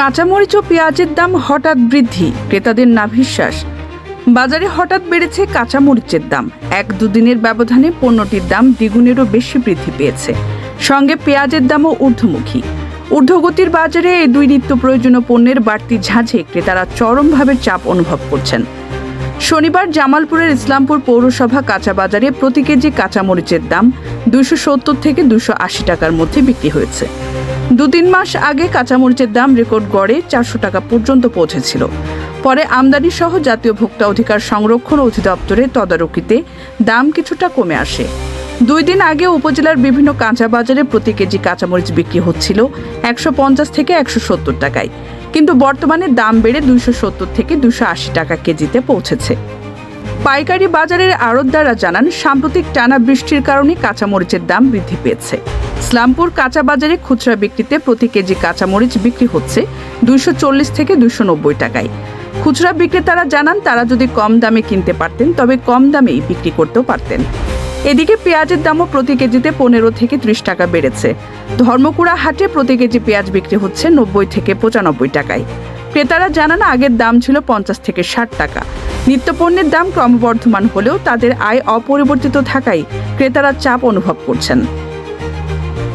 কাঁচামরিচ ও পেঁয়াজের দাম হঠাৎ বৃদ্ধি, ক্রেতাদের নাভিশ্বাস। বাজারে হঠাৎ বেড়েছে কাঁচামরিচের দাম। এক দুদিনের ব্যবধানে পণ্যটির দাম দ্বিগুণেরও বেশি বৃদ্ধি পেয়েছে। সঙ্গে পেঁয়াজের দামও ঊর্ধ্বমুখী। ঊর্ধ্বগতির বাজারে এই দুই নিত্য প্রয়োজনীয় পণ্যের বাড়তি ঝাঁঝে ক্রেতারা চরমভাবে চাপ অনুভব করছেন। শনিবার জামালপুরের ইসলামপুর পৌরসভা কাঁচা বাজারে প্রতি কেজি কাঁচামরিচের দাম দুশো সত্তর থেকে দুশো আশি টাকার মধ্যে বিক্রি হয়েছে। দু তিন মাস আগে কাঁচামরিচের দাম রেকর্ড গড়ে চারশো টাকা পর্যন্ত পৌঁছেছিল। পরে আমদানি সহ জাতীয় ভোক্তা অধিকার সংরক্ষণ অধিদপ্তরের তদারকিতে দাম কিছুটা কমে আসে। দুই দিন আগে উপজেলার বিভিন্ন কাঁচা বাজারে প্রতি কেজি কাঁচামরিচ বিক্রি হচ্ছিল একশো পঞ্চাশ থেকে একশো সত্তর টাকায়। কিন্তু বর্তমানে দাম বেড়ে দুইশো সত্তর থেকে দুশো আশি টাকা কেজিতে পৌঁছেছে। পাইকারি বাজারের আড়তদাররা জানান, সাম্প্রতিক টানা বৃষ্টির কারণে কাঁচামরিচের দাম বৃদ্ধি পেয়েছে। ইসলামপুর কাঁচা বাজারে খুচরা বিক্রিতে প্রতি কেজি কাঁচামরিচ বিক্রি হচ্ছে দুইশো চল্লিশ থেকে দুইশো নব্বই টাকায়। খুচরা বিক্রেতারা জানান, তারা যদি কম দামে কিনতে পারতেন, তবে কম দামেই বিক্রি করতেও পারতেন। এদিকে পেঁয়াজের দামও প্রতি কেজিতে পনেরো থেকে ত্রিশ টাকা বেড়েছে। ধর্মকুড়া হাটে প্রতি কেজি পেঁয়াজ বিক্রি হচ্ছে নব্বই থেকে পঁচানব্বই টাকায়। ক্রেতারা জানান আগের দাম ছিল পঞ্চাশ থেকে ষাট টাকা। নিত্যপণ্যের দাম ক্রমবর্ধমান হলেও তাদের আয় অপরিবর্তিত থাকায় ক্রেতারা চাপ অনুভব করছেন।